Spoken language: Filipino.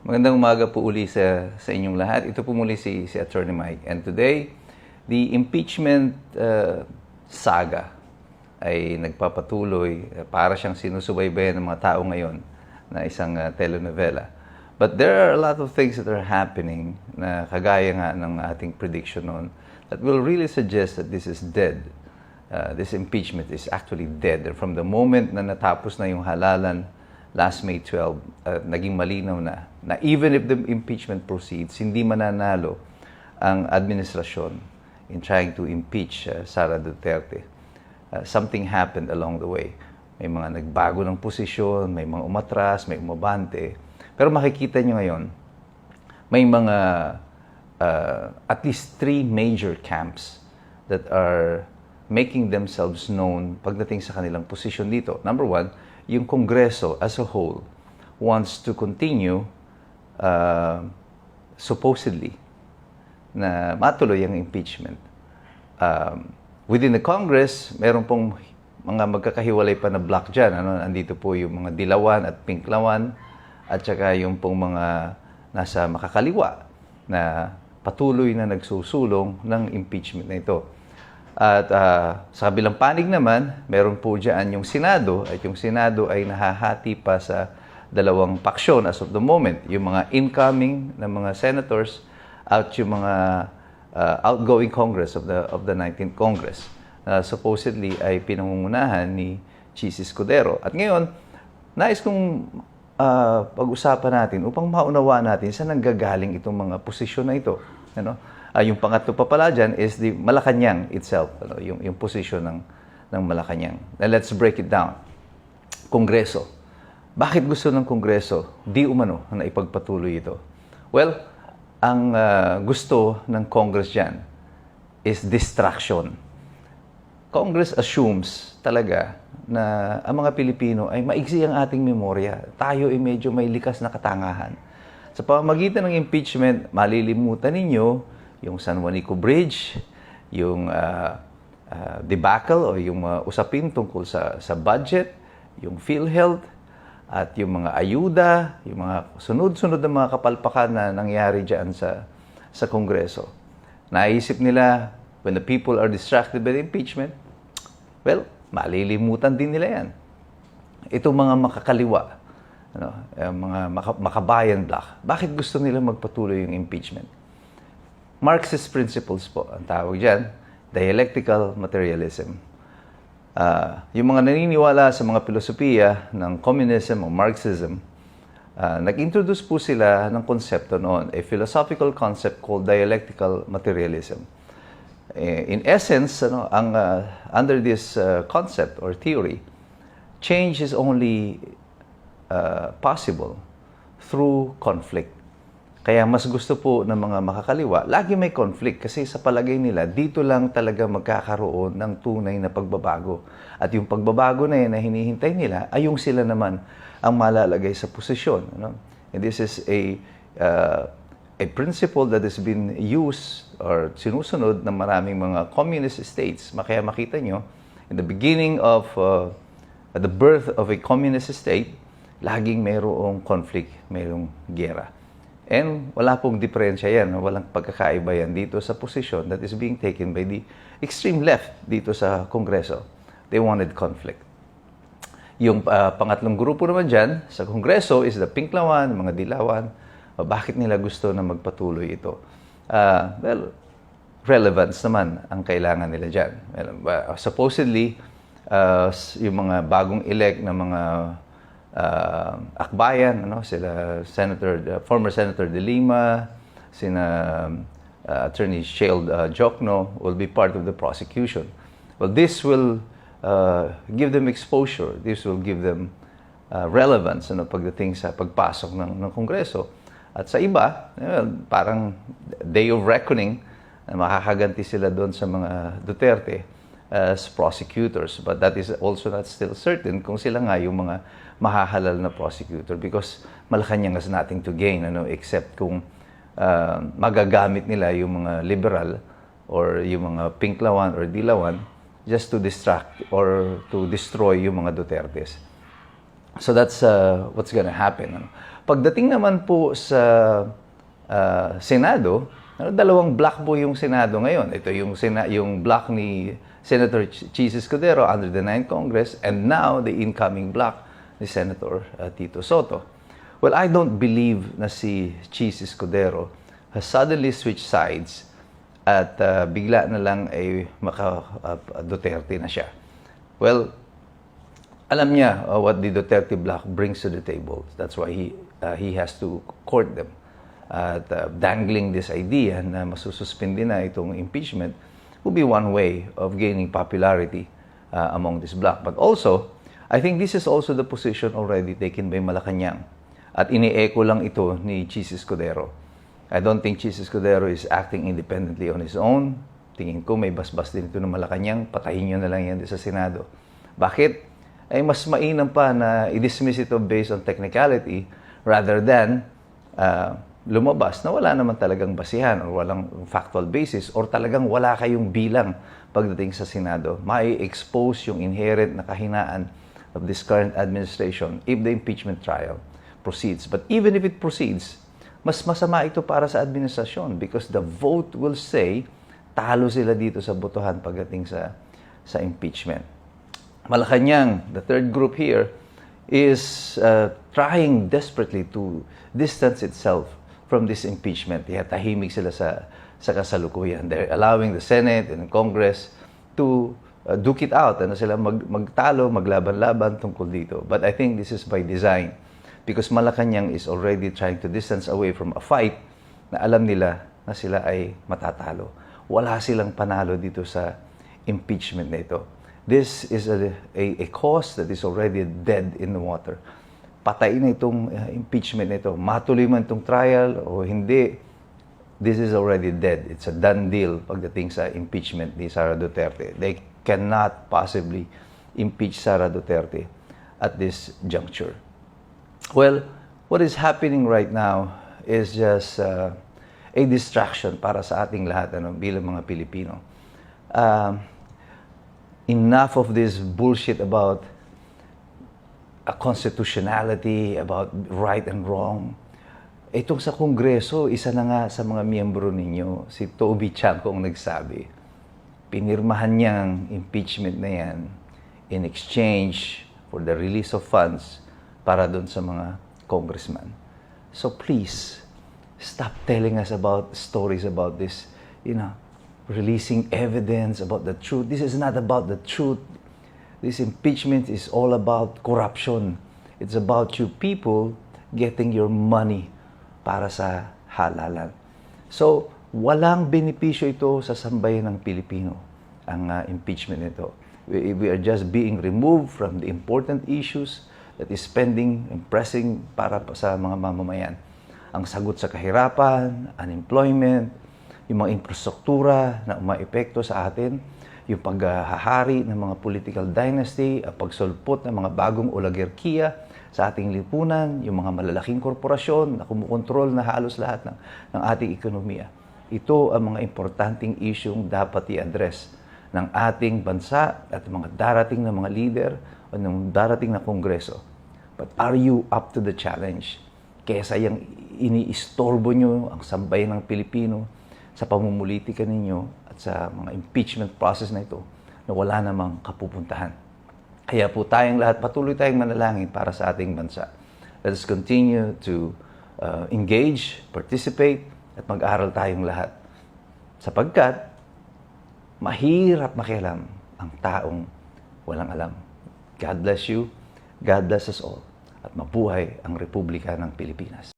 Magandang umaga po uli sa, sa inyong lahat. Ito po muli si, si Attorney Mike. And today, the impeachment uh, saga ay nagpapatuloy uh, para siyang sinusubaybayan ng mga tao ngayon na isang uh, telenovela. But there are a lot of things that are happening na kagaya nga ng ating prediction noon that will really suggest that this is dead. Uh, this impeachment is actually dead. From the moment na natapos na yung halalan last May 12, uh, naging malinaw na na even if the impeachment proceeds, hindi mananalo ang administrasyon in trying to impeach uh, Sara Duterte. Uh, something happened along the way. May mga nagbago ng posisyon, may mga umatras, may umabante. Pero makikita nyo ngayon, may mga uh, at least three major camps that are making themselves known pagdating sa kanilang posisyon dito. Number one, yung Kongreso as a whole wants to continue uh, supposedly na matuloy ang impeachment. Um, within the Congress, meron pong mga magkakahiwalay pa na block dyan. Ano? Andito po yung mga dilawan at pinklawan at saka yung pong mga nasa makakaliwa na patuloy na nagsusulong ng impeachment na ito. At uh, sa kabilang panig naman, meron po dyan yung Senado at yung Senado ay nahahati pa sa dalawang paksyon as of the moment. Yung mga incoming na mga senators at yung mga uh, outgoing Congress of the of the 19th Congress. Uh, supposedly ay pinangungunahan ni Chis Escudero. At ngayon, nais kong uh, pag-usapan natin upang maunawa natin saan nanggagaling itong mga posisyon na ito. Ano? Uh, yung pangatlo pa pala dyan is the Malacanang itself, ano? yung, yung posisyon ng, ng Malacanang. Now, let's break it down. Kongreso. Bakit gusto ng Kongreso di umano na ipagpatuloy ito? Well, ang uh, gusto ng Congress dyan is distraction. Congress assumes talaga na ang mga Pilipino ay maigsi ang ating memorya. Tayo ay medyo may likas na katangahan. Sa pamamagitan ng impeachment, malilimutan ninyo yung San Juanico Bridge, yung uh, uh, debacle o yung uh, usapin tungkol sa, sa budget, yung PhilHealth, at yung mga ayuda, yung mga sunod-sunod na mga kapalpakan na nangyari dyan sa, sa Kongreso. Naisip nila, when the people are distracted by the impeachment, well, malilimutan din nila yan. Itong mga makakaliwa, ano, mga maka, makabayan block, bakit gusto nila magpatuloy yung impeachment? Marxist principles po ang tawag dyan, dialectical materialism. Uh, yung mga naniniwala sa mga filosofiya ng communism o Marxism, uh, nag-introduce po sila ng konsepto noon, a philosophical concept called dialectical materialism. Eh, in essence, ano, ang, uh, under this uh, concept or theory, change is only uh, possible through conflict. Kaya mas gusto po ng mga makakaliwa, lagi may conflict kasi sa palagay nila, dito lang talaga magkakaroon ng tunay na pagbabago. At yung pagbabago na yan na hinihintay nila, ay yung sila naman ang malalagay sa posisyon. Ano? And this is a, uh, a principle that has been used or sinusunod ng maraming mga communist states. Kaya makita nyo, in the beginning of uh, the birth of a communist state, laging mayroong conflict, mayroong gera. And wala pong diferensya yan, walang pagkakaiba yan dito sa posisyon that is being taken by the extreme left dito sa Kongreso. They wanted conflict. Yung uh, pangatlong grupo naman dyan sa Kongreso is the Pinklawan, mga Dilawan. Uh, bakit nila gusto na magpatuloy ito? Uh, well, relevance naman ang kailangan nila dyan. Well, uh, supposedly, uh, yung mga bagong elect na mga uh, akbayan, ano, sila Senator, uh, former Senator De Lima, sina uh, Attorney Sheld uh, Jokno will be part of the prosecution. Well, this will uh, give them exposure. This will give them uh, relevance ano, pagdating sa pagpasok ng, ng Kongreso. At sa iba, well, parang day of reckoning, makakaganti sila doon sa mga Duterte as prosecutors. But that is also not still certain kung sila nga yung mga mahahalal na prosecutor because Malacanang has nothing to gain ano, except kung uh, magagamit nila yung mga liberal or yung mga pinklawan or dilawan just to distract or to destroy yung mga Dutertes. So that's uh, what's gonna happen. Ano. Pagdating naman po sa ah, Senado, ano, dalawang block po yung Senado ngayon. Ito yung, Sena, yung block ni Senator Ch- Chis Escudero under the 9th Congress and now the incoming block ni Senator ah, Tito Soto. Well, I don't believe na si Chis Escudero has suddenly switched sides at ah, bigla na lang ay maka ah, Duterte na siya. Well, alam niya uh, what the Duterte bloc brings to the table. That's why he uh, he has to court them. At uh, dangling this idea na masususpindi na itong impeachment will be one way of gaining popularity uh, among this bloc. But also, I think this is also the position already taken by Malacanang. At ini-echo lang ito ni Chis Escudero. I don't think Chis Escudero is acting independently on his own. Tingin ko may basbas din ito ng Malacanang. Patayin nyo na lang yan sa Senado. Bakit? ay mas mainam pa na i-dismiss ito based on technicality rather than uh, lumabas na wala naman talagang basihan or walang factual basis or talagang wala kayong bilang pagdating sa Senado. May expose yung inherent na kahinaan of this current administration if the impeachment trial proceeds. But even if it proceeds, mas masama ito para sa administrasyon because the vote will say talo sila dito sa botohan pagdating sa sa impeachment. Malacanang, the third group here, is uh, trying desperately to distance itself from this impeachment. Kaya tahimik sila sa, sa kasalukuyan. They're allowing the Senate and Congress to uh, duke it out. Ano sila mag, magtalo, maglaban-laban tungkol dito. But I think this is by design. Because Malacanang is already trying to distance away from a fight na alam nila na sila ay matatalo. Wala silang panalo dito sa impeachment na ito. This is a, a, a cause that is already dead in the water. Patay na itong uh, impeachment na ito. Matuloy man itong trial o hindi, this is already dead. It's a done deal pagdating sa impeachment ni Sara Duterte. They cannot possibly impeach Sara Duterte at this juncture. Well, what is happening right now is just uh, a distraction para sa ating lahat ano, bilang mga Pilipino. Um, enough of this bullshit about a constitutionality, about right and wrong. Itong sa Kongreso, isa na nga sa mga miyembro ninyo, si Toby Chanko ang nagsabi, pinirmahan niyang impeachment na yan in exchange for the release of funds para doon sa mga congressman. So please, stop telling us about stories about this, you know, releasing evidence about the truth. This is not about the truth. This impeachment is all about corruption. It's about you people getting your money para sa halalan. So, walang benepisyo ito sa sambayan ng Pilipino, ang uh, impeachment nito. We, we are just being removed from the important issues that is pending and pressing para pa sa mga mamamayan. Ang sagot sa kahirapan, unemployment, yung mga infrastruktura na umaepekto sa atin, yung paghahari ng mga political dynasty, ang pagsulpot ng mga bagong oligarkiya sa ating lipunan, yung mga malalaking korporasyon na kumukontrol na halos lahat ng, ng ating ekonomiya. Ito ang mga importanteng isyong dapat i-address ng ating bansa at mga darating na mga leader o ng darating na kongreso. But are you up to the challenge? Kesa yung iniistorbo nyo ang sambayan ng Pilipino, sa pamumulitika ninyo sa mga impeachment process na ito na wala namang kapupuntahan. Kaya po tayong lahat, patuloy tayong manalangin para sa ating bansa. Let us continue to uh, engage, participate, at mag-aral tayong lahat. Sapagkat, mahirap makialam ang taong walang alam. God bless you. God bless us all. At mabuhay ang Republika ng Pilipinas.